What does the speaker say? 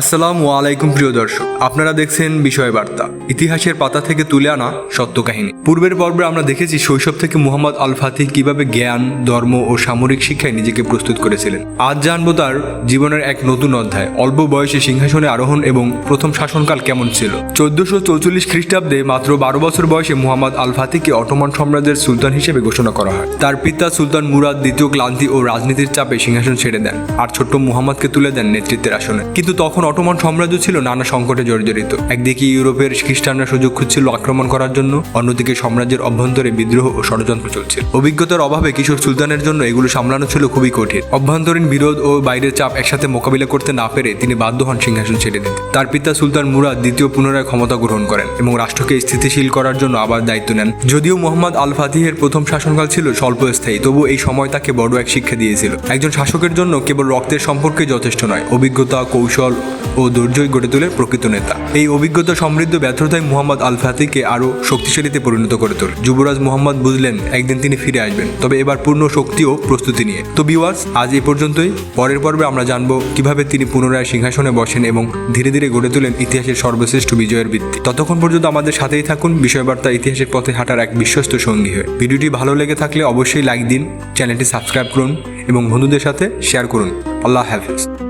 আসসালামু আলাইকুম প্রিয় দর্শক, আপনারা দেখছেন বিষয় বার্তা ইতিহাসের পাতা থেকে তুলে আনা সত্য কাহিনী। পূর্বের পর্বে আমরা দেখেছি শৈশব থেকে মুহাম্মদ আল ফাতিহ কীভাবে জ্ঞান, ধর্ম ও সামরিক শিক্ষায় নিজেকে প্রস্তুত করেছিলেন। আজ জানব তার জীবনের এক নতুন অধ্যায়, অল্প বয়সে সিংহাসনে আরোহণ এবং প্রথম শাসনকাল কেমন ছিল। চোদ্দশো চৌচল্লিশ খ্রিস্টাব্দে মাত্র বারো বছর বয়সে মুহাম্মদ আল ফাতিহকে অটোমান সাম্রাজ্যের সুলতান হিসেবে ঘোষণা করা হয়। তার পিতা সুলতান মুরাদ দ্বিতীয় ক্লান্তি ও রাজনীতির চাপে সিংহাসন ছেড়ে দেন, আর ছোট্ট মুহাম্মদকে তুলে দেন নেতৃত্বের আসনে। কিন্তু তখন অটোমান সাম্রাজ্য ছিল নানা সংকটে জর্জরিত। একদিকে ইউরোপের খ্রিস্টানরা সুযোগ খুঁজছিল আক্রমণ করার জন্য, অন্যদিকে সাম্রাজ্যের অভ্যন্তরে বিদ্রোহ ও ষড়যন্ত্র চলছিল। অভিজ্ঞতার অভাবে কিশোর সুলতানের জন্য এগুলো সামলানো ছিল খুবই কঠিন। অভ্যন্তরীণ বিরোধ ও বাইরের চাপ একসাথে মোকাবিলা করতে না পেরে তিনি বাধ্য হন সিংহাসন ছেড়ে দিতে। তার পিতা সুলতান মুরাদ দ্বিতীয় পুনরায় ক্ষমতা গ্রহণ করেন এবং রাষ্ট্রকে স্থিতিশীল করার জন্য আবার দায়িত্ব নেন। যদিও মোহাম্মদ আল ফাতিহের প্রথম শাসনকাল ছিল স্বল্পস্থায়ী, তবু এই সময় তাকে বড় এক শিক্ষা দিয়েছিল। একজন শাসকের জন্য কেবল রক্তের সম্পর্কে যথেষ্ট নয়, অভিজ্ঞতা, কৌশল ও ধৈর্যই গড়ে তোলে প্রকৃত নেতা। এই অভিজ্ঞতা সমৃদ্ধ ব্যর্থতায় মুহাম্মদ আল ফাতিহকে আরও শক্তিশালীতে পরিণত করে তোলে। যুবরাজ মুহাম্মদ বুঝলেন, একদিন তিনি ফিরে আসবেন। তবে এবার পূর্ণ শক্তি ও প্রস্তুতি নিয়ে। তো বিওয়ার্স আজ এ পর্যন্তই। পরের পর্বে আমরা জানব কীভাবে তিনি পুনরায় সিংহাসনে বসেন এবং ধীরে ধীরে গড়ে তোলেন ইতিহাসের সর্বশ্রেষ্ঠ বিজয়ের ভিত্তি। ততক্ষণ পর্যন্ত আমাদের সাথেই থাকুন। বিষয়বার্তা ইতিহাসের পথে হাঁটার এক বিশ্বস্ত সঙ্গী হয়ে। ভিডিওটি ভালো লেগে থাকলে অবশ্যই লাইক দিন, চ্যানেলটি সাবস্ক্রাইব করুন এবং বন্ধুদের সাথে শেয়ার করুন। আল্লাহ হাফেজ।